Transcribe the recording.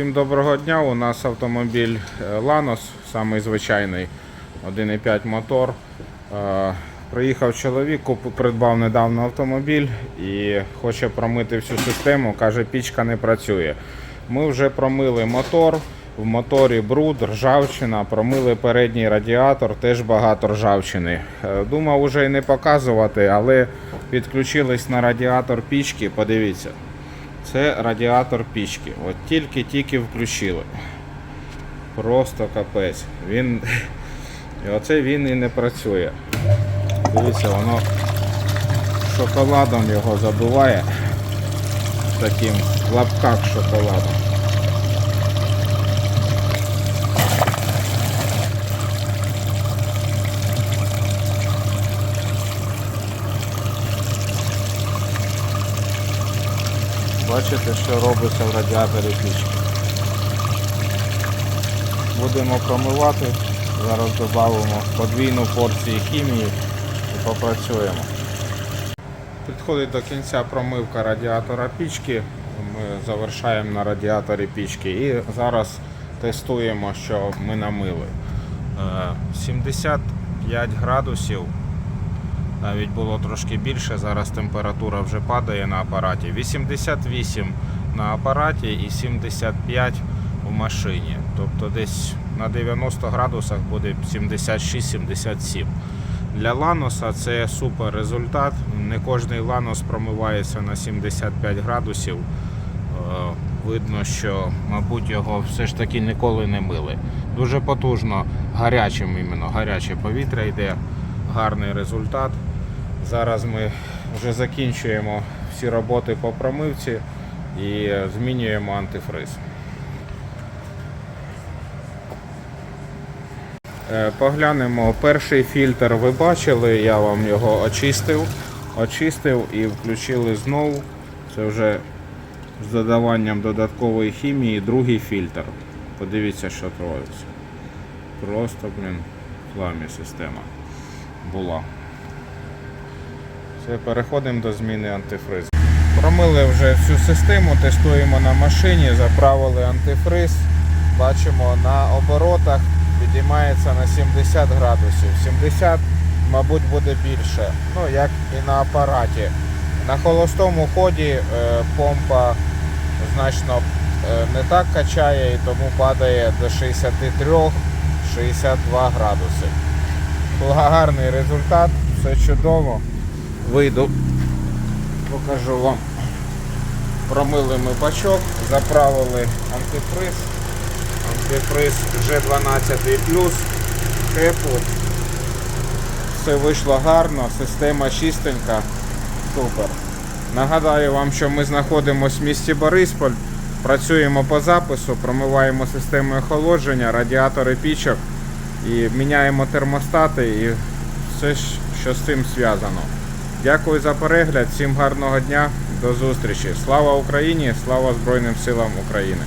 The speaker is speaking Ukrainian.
Всім доброго дня. У нас автомобіль е, Lanos, самий звичайний 1,5 мотор. Е, Приїхав чоловік, придбав недавно автомобіль і хоче промити всю систему. Каже, пічка не працює. Ми вже промили мотор. В моторі бруд, ржавчина, промили передній радіатор, теж багато ржавчини. Е, Думав уже і не показувати, але підключились на радіатор пічки. Подивіться. Це радіатор пічки. От тільки-тільки включили. Просто капець. Він. І оце він і не працює. Дивіться, воно шоколадом його забиває. Таким в лапках шоколадом. Бачите, що робиться в радіаторі пічки. Будемо промивати. Зараз додамо подвійну порцію хімії і попрацюємо. Підходить до кінця промивка радіатора пічки. Ми завершаємо на радіаторі пічки і зараз тестуємо, що ми намили. Е, 75 градусів навіть було трошки більше. Зараз температура вже падає на апараті. 88 на апараті і 75 у машині. Тобто десь на 90 градусах буде 76-77. Для ланоса це супер результат. Не кожний ланос промивається на 75 градусів. Е, Видно, що, мабуть, його все ж таки ніколи не мили. Дуже потужно, гарячим іменно, гаряче повітря йде, гарний результат. Зараз ми вже закінчуємо всі роботи по промивці і змінюємо антифриз. Е, Поглянемо, перший фільтр ви бачили, я вам його очистив, очистив і включили знову. Це вже з додаванням додаткової хімії, другий фільтр. Подивіться, що твориться. Просто, блін, в система була. Все, переходимо до зміни антифризу. Промили вже всю систему, тестуємо на машині, заправили антифриз. Бачимо на оборотах підіймається на 70 градусів. 70, мабуть, буде більше. Ну, як і на апараті. На холостому ході е, помпа значно е, не так качає і тому падає до 63-62 градуси. Гарний результат, все чудово. Вийду, покажу вам. Промили ми бачок, заправили антифриз. Антифриз G12 плюс, кепу. Все вийшло гарно, система чистенька, супер. Нагадаю вам, що ми знаходимося в місті Борисполь, працюємо по запису, промиваємо систему охолодження, радіатори пічок і міняємо термостати і все, що з цим зв'язано. Дякую за перегляд, всім гарного дня, до зустрічі. Слава Україні, слава Збройним силам України.